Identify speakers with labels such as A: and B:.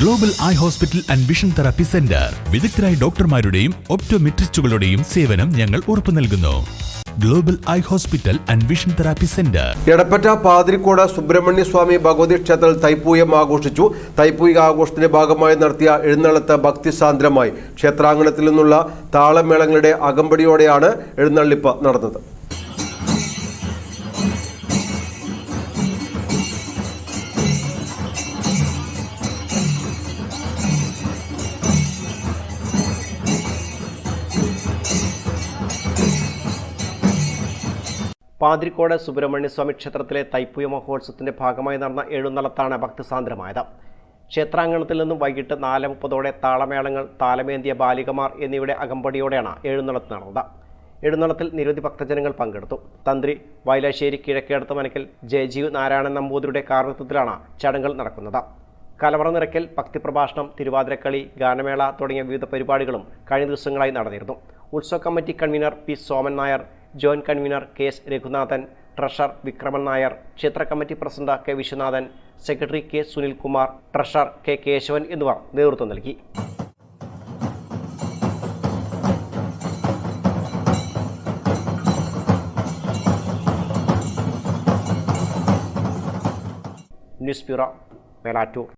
A: Global eye hospital and vision therapy centre വിദഗ്ധരായ ഡോക്ടർമാരുടെയും ഒപ്റ്റോമെട്രിസ്റ്റുകളുടെയും സേവനം ഞങ്ങൾ ഉറപ്പു നൽകുന്നു. Global eye hospital and vision therapy centre
B: Edappatta Pathirikode Subrahmanya Swami Bhagavathi ക്ഷേത്രത്തിൽ തൈപ്പൂയം ആഘോഷിച്ചു. തൈപ്പൂയ ആഘോഷത്തിന്റെ ഭാഗമായി നടത്തിയ എഴുന്നള്ളത്ത് ഭക്തിസാന്ദ്രമായി ക്ഷേത്രാങ്കണത്തിൽ നിന്നുള്ള താളമേളങ്ങളുടെ അകമ്പടിയോടെയാണ് എഴുന്നള്ളിപ്പ് നടന്നത്.
C: പാതിരിക്കോട് സുബ്രഹ്മണ്യസ്വാമി ക്ഷേത്രത്തിലെ തൈപ്പൂയ മഹോത്സവത്തിന്റെ ഭാഗമായി നടന്ന എഴുന്നള്ളത്താണ് ഭക്തസാന്ദ്രമായത്. ക്ഷേത്രാങ്കണത്തിൽ നിന്നും വൈകിട്ട് നാല് മുപ്പതോടെ താളമേളങ്ങൾ താലമേന്തിയ ബാലികമാർ എന്നിവയുടെ അകമ്പടിയോടെയാണ് എഴുന്നള്ളത്ത് നടന്നത്. എഴുന്നള്ളത്തിൽ നിരവധി ഭക്തജനങ്ങൾ പങ്കെടുത്തു. തന്ത്രി വയലാശ്ശേരി കിഴക്കേടത്ത് മനക്കൽ ജയജീവ് നാരായണൻ നമ്പൂതിരിയുടെ കാർമ്മത്വത്തിലാണ് ചടങ്ങുകൾ നടക്കുന്നത്. കലവറ നിറയ്ക്കൽ ഭക്തിപ്രഭാഷണം തിരുവാതിരക്കളി ഗാനമേള തുടങ്ങിയ വിവിധ പരിപാടികളും കഴിഞ്ഞ ദിവസങ്ങളായി നടന്നിരുന്നു. ഉത്സവ committee convener P Soman Nair joint convener K S Raghunathan treasurer Vikraman Nair ക്ഷേത്ര committee president K Viswanathan secretary K Sunilkumar treasurer K Kesavan എന്നിവർ നേതൃത്വം നൽകി. News bureau Melattur